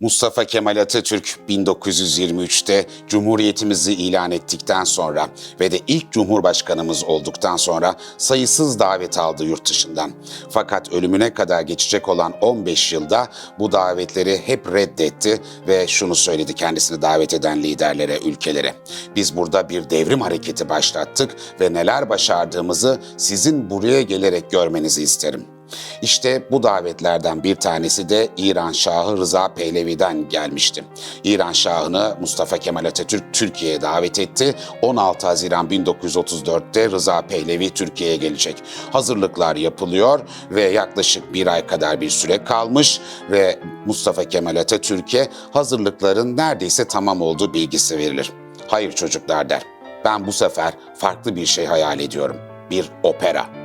Mustafa Kemal Atatürk 1923'te Cumhuriyetimizi ilan ettikten sonra ve de ilk Cumhurbaşkanımız olduktan sonra sayısız davet aldı yurt dışından. Fakat ölümüne kadar geçecek olan 15 yılda bu davetleri hep reddetti ve şunu söyledi kendisini davet eden liderlere, ülkelere. Biz burada bir devrim hareketi başlattık ve neler başardığımızı sizin buraya gelerek görmenizi isterim. İşte bu davetlerden bir tanesi de İran Şahı Rıza Pehlevi'den gelmişti. İran Şahı'nı Mustafa Kemal Atatürk Türkiye'ye davet etti. 16 Haziran 1934'te Rıza Pehlevi Türkiye'ye gelecek. Hazırlıklar yapılıyor ve yaklaşık bir ay kadar bir süre kalmış ve Mustafa Kemal Atatürk'e hazırlıkların neredeyse tamam olduğu bilgisi verilir. Hayır çocuklar der. Ben bu sefer farklı bir şey hayal ediyorum. Bir opera.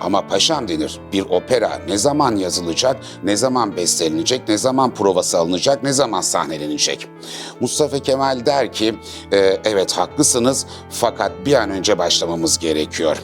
Ama paşam denir bir opera ne zaman yazılacak, ne zaman bestelenecek, ne zaman provası alınacak, ne zaman sahnelenecek? Mustafa Kemal der ki "E, evet haklısınız fakat bir an önce başlamamız gerekiyor.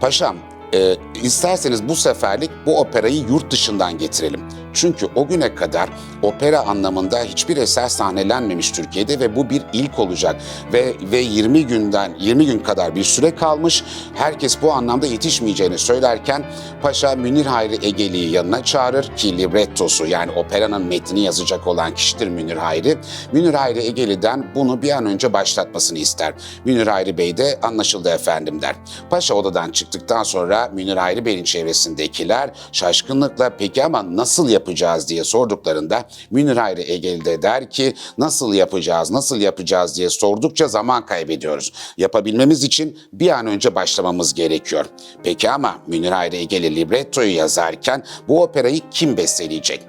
Paşam e, isterseniz bu seferlik bu operayı yurt dışından getirelim. Çünkü o güne kadar opera anlamında hiçbir eser sahnelenmemiş Türkiye'de ve bu bir ilk olacak ve ve 20 günden 20 gün kadar bir süre kalmış. Herkes bu anlamda yetişmeyeceğini söylerken Paşa Münir Hayri Egeli'yi yanına çağırır ki librettosu yani operanın metnini yazacak olan kişidir Münir Hayri. Münir Hayri Egeli'den bunu bir an önce başlatmasını ister. Münir Hayri Bey de anlaşıldı efendim der. Paşa odadan çıktıktan sonra Münir Hayri Bey'in çevresindekiler şaşkınlıkla peki ama nasıl yapacağız diye sorduklarında Münir Hayri Egeli de der ki nasıl yapacağız, nasıl yapacağız diye sordukça zaman kaybediyoruz. Yapabilmemiz için bir an önce başlamamız gerekiyor. Peki ama Münir Hayri Egeli librettoyu yazarken bu operayı kim besteleyecek?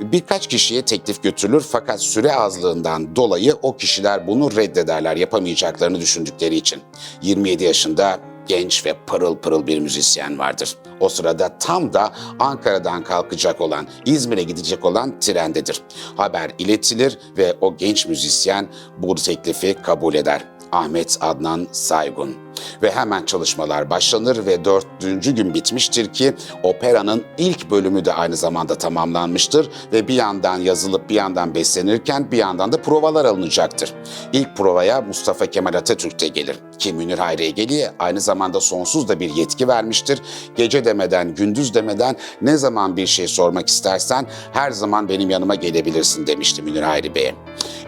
Birkaç kişiye teklif götürülür fakat süre azlığından dolayı o kişiler bunu reddederler yapamayacaklarını düşündükleri için. 27 yaşında genç ve pırıl pırıl bir müzisyen vardır. O sırada tam da Ankara'dan kalkacak olan, İzmir'e gidecek olan trendedir. Haber iletilir ve o genç müzisyen bu teklifi kabul eder. Ahmet Adnan Saygun. Ve hemen çalışmalar başlanır ve dördüncü gün bitmiştir ki operanın ilk bölümü de aynı zamanda tamamlanmıştır ve bir yandan yazılıp bir yandan beslenirken bir yandan da provalar alınacaktır. İlk provaya Mustafa Kemal Atatürk de gelir ki Münir Hayri Egeli'ye aynı zamanda sonsuz da bir yetki vermiştir. Gece demeden, gündüz demeden ne zaman bir şey sormak istersen her zaman benim yanıma gelebilirsin demişti Münir Hayri Bey'e.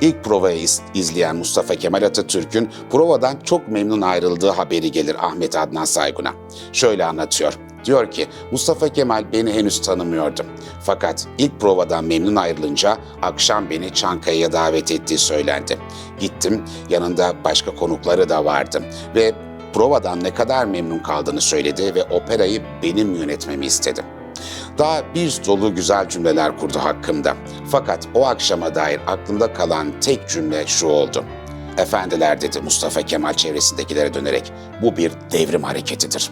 İlk provayı iz- izleyen Mustafa Kemal Atatürk'ün provadan çok memnun ayrıldığı haberi gelir Ahmet Adnan Saygun'a. Şöyle anlatıyor. Diyor ki Mustafa Kemal beni henüz tanımıyordu. Fakat ilk provadan memnun ayrılınca akşam beni Çankaya'ya davet ettiği söylendi. Gittim yanında başka konukları da vardı ve provadan ne kadar memnun kaldığını söyledi ve operayı benim yönetmemi istedi. Daha bir dolu güzel cümleler kurdu hakkımda. Fakat o akşama dair aklımda kalan tek cümle şu oldu. Efendiler dedi Mustafa Kemal çevresindekilere dönerek bu bir devrim hareketidir.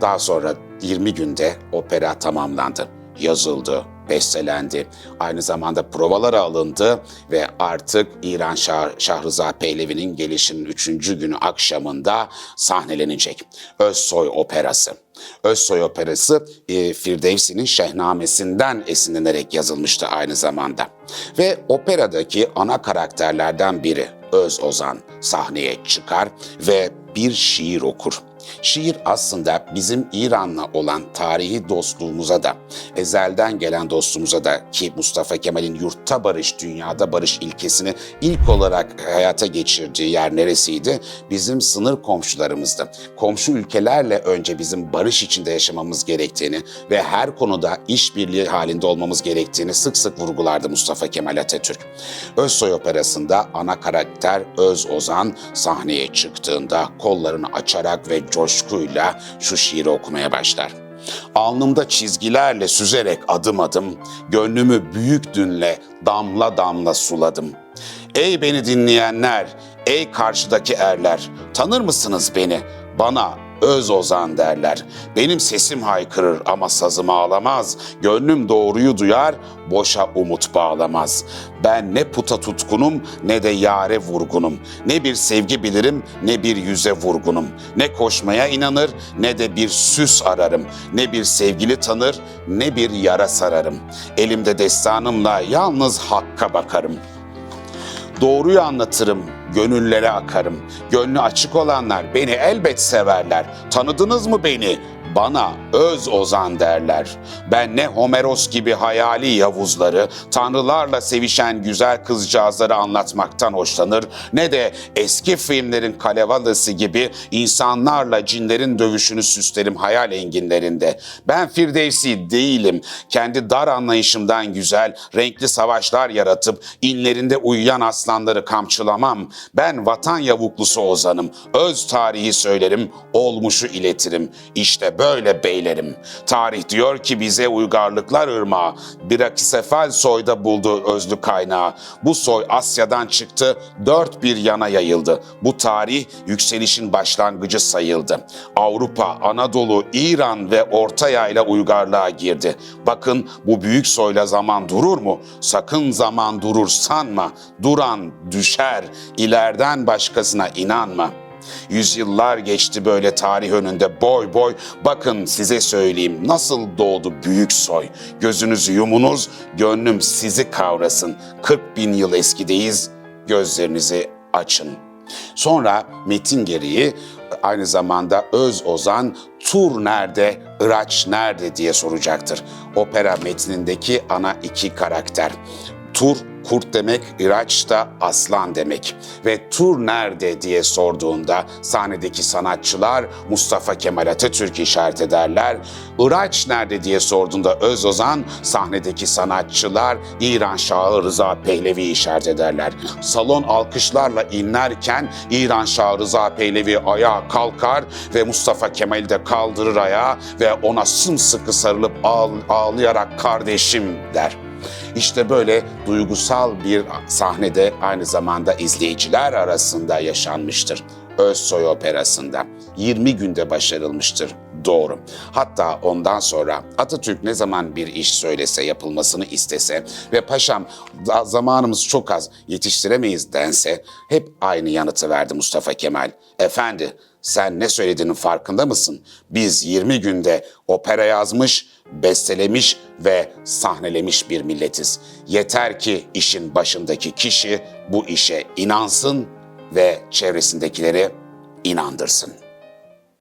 Daha sonra 20 günde opera tamamlandı. Yazıldı, bestelendi. Aynı zamanda provalara alındı ve artık İran Şah, Şahrızade Pehlevi'nin gelişinin 3. günü akşamında sahnelenecek. Özsoy Operası. Özsoy Operası e, Firdevsi'nin Şehnamesi'nden esinlenerek yazılmıştı aynı zamanda. Ve operadaki ana karakterlerden biri Öz Ozan sahneye çıkar ve bir şiir okur. Şiir aslında bizim İran'la olan tarihi dostluğumuza da, ezelden gelen dostluğumuza da ki Mustafa Kemal'in yurtta barış, dünyada barış ilkesini ilk olarak hayata geçirdiği yer neresiydi? Bizim sınır komşularımızdı. Komşu ülkelerle önce bizim barış içinde yaşamamız gerektiğini ve her konuda işbirliği halinde olmamız gerektiğini sık sık vurgulardı Mustafa Kemal Atatürk. Özsoy Operası'nda ana karakter Öz Ozan sahneye çıktığında kollarını açarak ve coşkuyla şu şiiri okumaya başlar. Alnımda çizgilerle süzerek adım adım, gönlümü büyük dünle damla damla suladım. Ey beni dinleyenler, ey karşıdaki erler, tanır mısınız beni? Bana öz ozan derler. Benim sesim haykırır ama sazım ağlamaz. Gönlüm doğruyu duyar, boşa umut bağlamaz. Ben ne puta tutkunum ne de yare vurgunum. Ne bir sevgi bilirim ne bir yüze vurgunum. Ne koşmaya inanır ne de bir süs ararım. Ne bir sevgili tanır ne bir yara sararım. Elimde destanımla yalnız hakka bakarım. Doğruyu anlatırım, gönüllere akarım. Gönlü açık olanlar beni elbet severler. Tanıdınız mı beni? Bana öz ozan derler. Ben ne Homeros gibi hayali yavuzları, tanrılarla sevişen güzel kızcağızları anlatmaktan hoşlanır, ne de eski filmlerin kalevalısı gibi insanlarla cinlerin dövüşünü süslerim hayal enginlerinde. Ben Firdevsi değilim. Kendi dar anlayışımdan güzel, renkli savaşlar yaratıp inlerinde uyuyan aslanları kamçılamam. Ben vatan yavuklusu ozanım. Öz tarihi söylerim, olmuşu iletirim. İşte böyle beylerim. Tarih diyor ki bize uygarlıklar ırmağı. Bir akisefal soyda buldu özlü kaynağı. Bu soy Asya'dan çıktı, dört bir yana yayıldı. Bu tarih yükselişin başlangıcı sayıldı. Avrupa, Anadolu, İran ve Orta Yayla uygarlığa girdi. Bakın bu büyük soyla zaman durur mu? Sakın zaman durur sanma. Duran düşer, ileriden başkasına inanma.'' Yüzyıllar geçti böyle tarih önünde boy boy. Bakın size söyleyeyim nasıl doğdu büyük soy. Gözünüzü yumunuz, gönlüm sizi kavrasın. 40 bin yıl eskideyiz, gözlerinizi açın. Sonra metin gereği aynı zamanda öz ozan Tur nerede, Iraç nerede diye soracaktır. Opera metnindeki ana iki karakter. Tur kurt demek, İraç da aslan demek. Ve tur nerede diye sorduğunda sahnedeki sanatçılar Mustafa Kemal Atatürk işaret ederler. Iraç nerede diye sorduğunda Öz Ozan sahnedeki sanatçılar İran Şahı Rıza Pehlevi işaret ederler. Salon alkışlarla inlerken İran Şahı Rıza Pehlevi ayağa kalkar ve Mustafa Kemal'i de kaldırır ayağa ve ona sımsıkı sarılıp ağl- ağlayarak kardeşim der. İşte böyle duygusal bir sahnede aynı zamanda izleyiciler arasında yaşanmıştır. Özsoy Operası'nda 20 günde başarılmıştır. Doğru. Hatta ondan sonra Atatürk ne zaman bir iş söylese, yapılmasını istese ve paşam "Da- zamanımız çok az yetiştiremeyiz dense hep aynı yanıtı verdi Mustafa Kemal. Efendi sen ne söylediğinin farkında mısın? Biz 20 günde opera yazmış, bestelemiş ve sahnelemiş bir milletiz. Yeter ki işin başındaki kişi bu işe inansın ve çevresindekileri inandırsın.